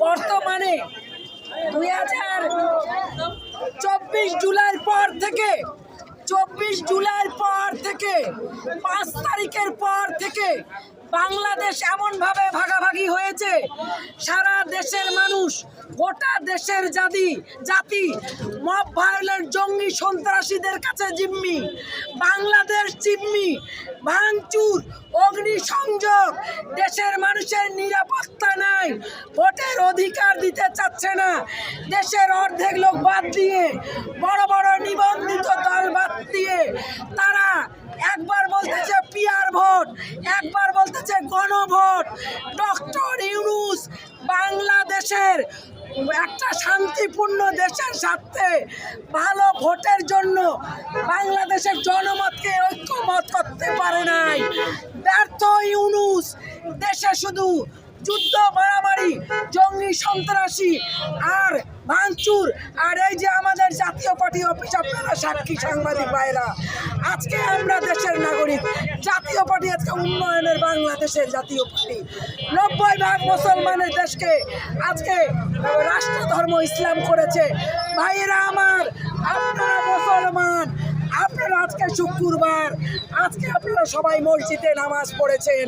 বর্তমানে দুই হাজার চব্বিশ জুলাইয়ের পর থেকে, চব্বিশ জুলাইয়ের পর থেকে, পাঁচ তারিখের পর থেকে বাংলাদেশ এমনভাবে ভাগাভাগি হয়েছে। সারা দেশের মানুষ, গোটা দেশের জাতি জাতি, মব ভায়োলেন্ট জঙ্গি সন্ত্রাসীদের কাছে জিম্মি। বাংলাদেশ জিম্মি, ভাঙচুর, অগ্নিসংযোগ, দেশের মানুষের নিরাপত্তা নাই, ভোটের অধিকার দিতে চাচ্ছে না। দেশের অর্ধেক লোক বাদ দিয়ে, বড় বড় নিবন্ধিত দল বাদ দিয়ে, তারা একবার বলতেছে পিয়ার ভোট, একবার বলতেছে গণভোট, ডক্টর বাংলাদেশের একটা শান্তিপূর্ণ দেশের স্বার্থে ভালো ভোটের জন্য বাংলাদেশের জনমতকে ঐক্যমত করতে পারে নাই। ব্যর্থ ইউনুস, দেশে শুধু যুদ্ধ মারামারি সন্ত্রাসী আর ভাঙচুর আর এই যে আমাদের জাতীয় পার্টি অফিস, আপনারা সাক্ষী সাংবাদিক ভাইরা আজকে আমরা দেশের নাগরিক, জাতীয় পার্টি আজকে উন্নয়নের বাংলাদেশের জাতীয় পার্টি। নব্বই ভাগ মুসলমানের দেশকে আজকে রাষ্ট্র ধর্ম ইসলাম করেছে। ভাইয়েরা আমার, আপনারা মুসলমান, আপনারা আজকে শুক্রবার, আজকে আপনারা সবাই মসজিদে নামাজ পড়েছেন।